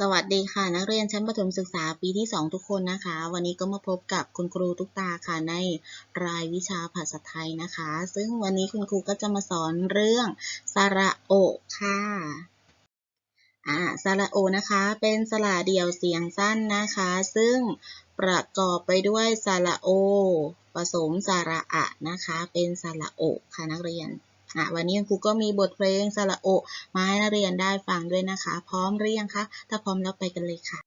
สวัสดีค่ะนักเรียนชั้นประถมศึกษาปีที่ 2 ทุกคนนะคะ วันนี้ก็มาพบกับคุณครูทุกตาค่ะในรายวิชาภาษาไทยนะคะ ซึ่งวันนี้คุณครูก็จะมาสอนเรื่องสระโอค่ะอ่าสระโอนะคะ เป็นสระเดี่ยวเสียงสั้นนะคะ ซึ่งประกอบไปด้วยสระโอ ผสมสระอะนะคะ เป็นสระโอค่ะนักเรียน อะวันนี้ครูก็มีบทเพลงสระโอมาให้นักเรียนได้ฟังด้วยนะคะ พร้อมหรือยังคะ ถ้าพร้อมแล้วไปกันเลยค่ะ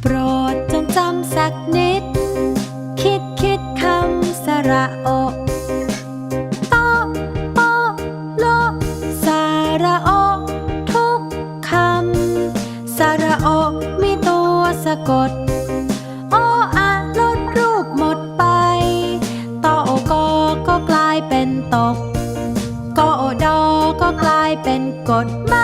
โปรดจงจำสักนิ กด โออะลดรูปหมดไปตอโอกอก็กลายเป็นตก กอโอดอก็กลายเป็นกฎมา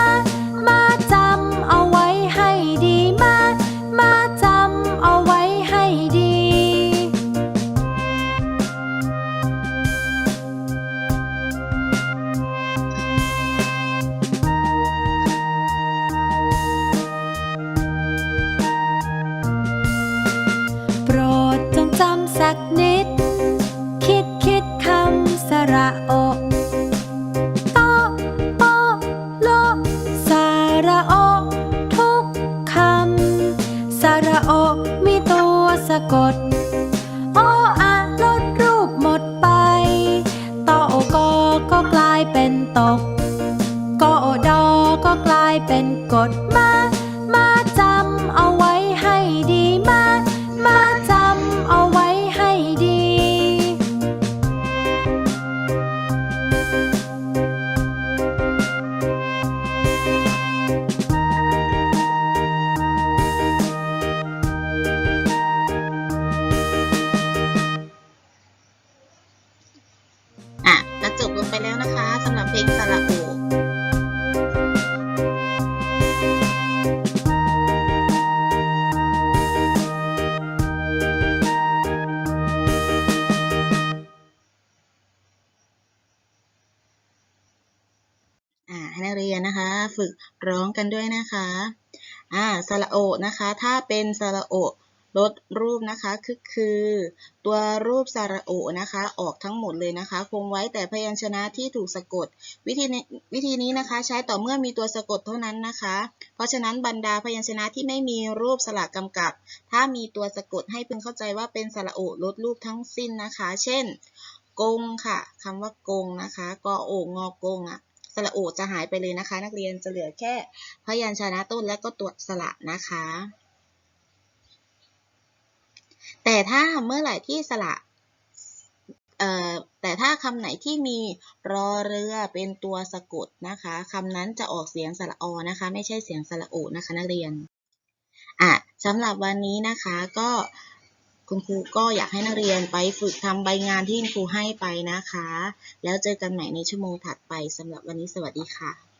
มา กนิด คิดคิดคำสระโอตอโอโลสระโอ ทุกคำสระโอ มีตัวสะกด โออะลดรูปหมดไปตอโอกอก็กลายเป็นตกกอโอดอก็กลายเป็นกฎมา อ่าให้นักเรียนนะคะฝึกร้องกันด้วยนะคะอ่าสระโอนะคะ ถ้าเป็นสระโอลดรูปนะคะคือคือ ตัวรูปสระโอนะคะ ออกทั้งหมดเลยนะคะ คงไว้แต่พยัญชนะที่ถูกสะกด วิธีนี้วิธีนี้นะคะ ใช้ต่อเมื่อมีตัวสะกดเท่านั้นนะคะ เพราะฉะนั้นบรรดาพยัญชนะที่ไม่มีรูปสระกำกับ ถ้ามีตัวสะกดให้พึงเข้าใจว่าเป็นสระโอลดรูปทั้งสิ้นนะคะ เช่นกงค่ะคำว่ากงนะคะกอโองอกงอะ สระโอจะหายไปเลยนะคะ นักเรียนจะเหลือแค่พยัญชนะต้นและก็ตัวสระนะคะ แต่ถ้าเมื่อไหร่ที่สระแต่ถ้าคำไหนที่มีรอเรือเป็นตัวสะกดนะคะคำนั้นจะออกเสียงสระอนะคะ ไม่ใช่เสียงสระโอนะคะ นักเรียนอะสำหรับวันนี้นะคะก็ คุณครูก็อยากให้นักเรียนไปฝึกทำใบงานที่คุณครูให้ไปนะคะ แล้วเจอกันใหม่ในชั่วโมงถัดไปสำหรับวันนี้สวัสดีค่ะ